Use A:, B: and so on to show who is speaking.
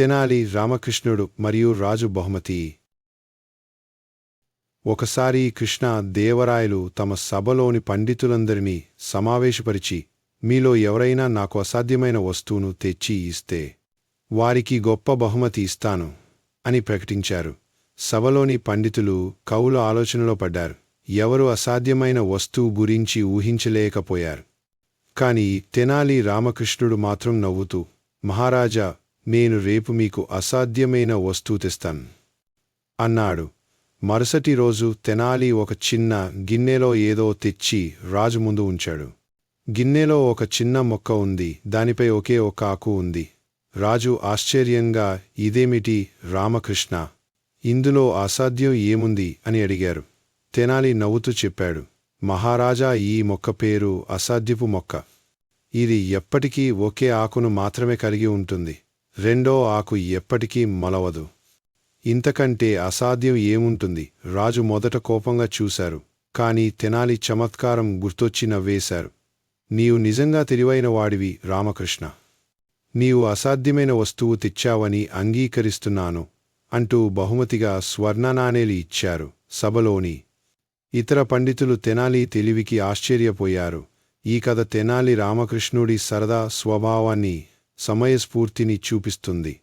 A: తెనాలి రామకృష్ణుడు మరియు రాజు బహుమతి. ఒకసారి కృష్ణ దేవరాయలు తమ సభలోని పండితులందరినీ సమావేశపరిచి మీలో ఎవరైనా నాకు అసాధ్యమైన వస్తువును తెచ్చి ఇస్తే వారికి గొప్ప బహుమతి ఇస్తాను అని ప్రకటించారు. సభలోని పండితులు కవుల ఆలోచనలో పడ్డారు. ఎవరు అసాధ్యమైన వస్తువు గురించి ఊహించలేకపోయారు. కాని తెనాలి రామకృష్ణుడు మాత్రం నవ్వుతూ మహారాజా నేను రేపు మీకు అసాధ్యమైన వస్తువు తెస్తాను. అన్నాడు. మరుసటి రోజు తెనాలి ఒక చిన్న గిన్నెలో ఏదో తెచ్చి రాజు ముందు ఉంచాడు. గిన్నెలో ఒక చిన్న మొక్క ఉంది. దానిపై ఒకే ఒక ఆకు ఉంది. రాజు ఆశ్చర్యంగా ఇదేమిటి రామకృష్ణ? ఇందులో అసాధ్యం ఏముంది? అని అడిగారు. తెనాలి నవ్వుతూ చెప్పాడు. మహారాజా ఈ మొక్క పేరు అసాధ్యపు మొక్క. ఇది ఎప్పటికీ ఒకే ఆకును మాత్రమే కలిగి ఉంటుంది. రెండో ఆకు ఎప్పటికీ మొలవదు. ఇంతకంటే అసాధ్యం ఏముంటుంది? రాజు మొదట కోపంగా చూశారు. కాని తెనాలి చమత్కారం గుర్తొచ్చి నవ్వేశారు. నీవు నిజంగా తెలివైన వాడివి రామకృష్ణ. నీవు అసాధ్యమైన వస్తువు తెచ్చావని అంగీకరిస్తున్నాను అంటూ బహుమతిగా స్వర్ణనాణేలు ఇచ్చారు సభలోని. ఇతర పండితులు తెనాలి తెలివికి ఆశ్చర్యపోయారు. ఈ కథ తెనాలి రామకృష్ణుడి సరదా స్వభావాన్ని సమయస్ఫూర్తిని చూపిస్తుంది.